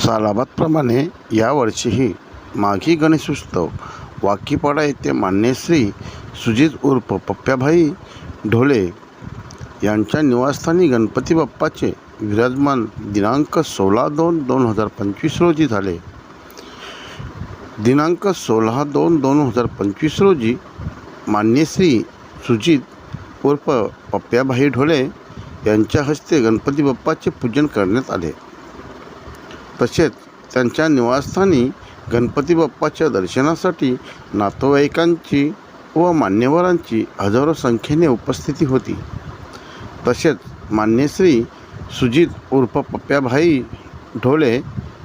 सालाबादप्रमाणे यावर्षीही माघी गणेशोत्सव वाकीपाडा येथे मान्यश्री सुजित उर्फ पप्प्याभाई ढोले यांच्या निवासस्थानी गणपती बाप्पाचे विराजमान दिनांक सोळा दोन दोन हजार पंचवीस रोजी झाले. दिनांक सोळा दोन दोन हजार पंचवीस रोजी मान्यश्री सुजित उर्फ पप्प्याभाई ढोले यांच्या हस्ते गणपती बाप्पाचे पूजन करण्यात आले. तसेच त्यांच्या निवासस्थानी गणपती बाप्पाच्या दर्शनासाठी नातेवाईकांची व मान्यवरांची हजारो संख्येने उपस्थिती होती. तसेच मान्यश्री सुजित उर्फ पप्प्याभाई ढोले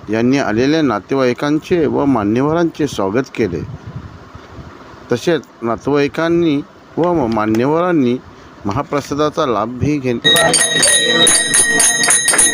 यांनी आलेल्या नातेवाईकांचे व मान्यवरांचे स्वागत केले. तसेच नातेवाईकांनी व मान्यवरांनी महाप्रसादाचा लाभही घेतला.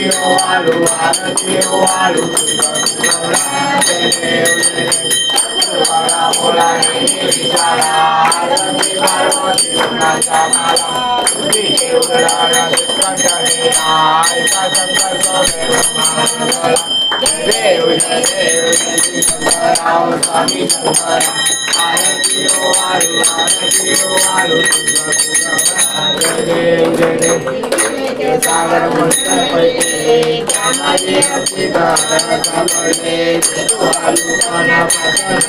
Alu, Alu, Alu, Alu, Alu, Alu, Alu, Alu, Alu, Alu, Alu, Alu, Alu, तुम्हारा बोला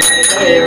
जय देव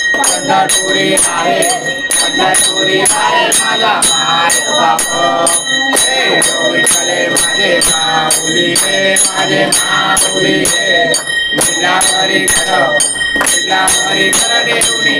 पंढरपुरी आहे पंढरपुरी आहे माझा माय बाप. हे विठ्ठले माझे माऊली हे माझे माऊली हे जिल्हावरी कर जिल्हावरी कर देऊनी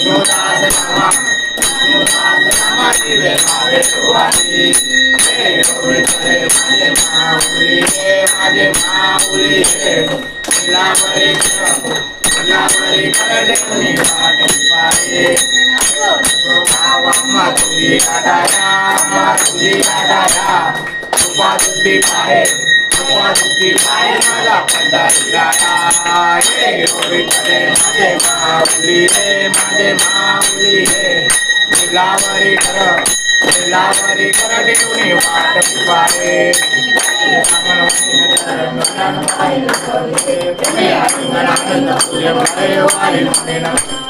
विष्णुदास नामा विष्णुदास नामाची वेळावे शिकवाई हे विठ्ठले माझे माऊली हे माझे माऊली हे जिल्हावरी कर जिल्हावरी कर देऊनी वाट पाहे माधुरी आडाया माधुरी आडाया कृपा दुःखी पाहे मुक्ती पाय मला पंढरीला रे गोविंदे माझे माऊली रे माझे माऊली रे निलावरी कर निलावरी कर देऊनी वाट पारे आनंद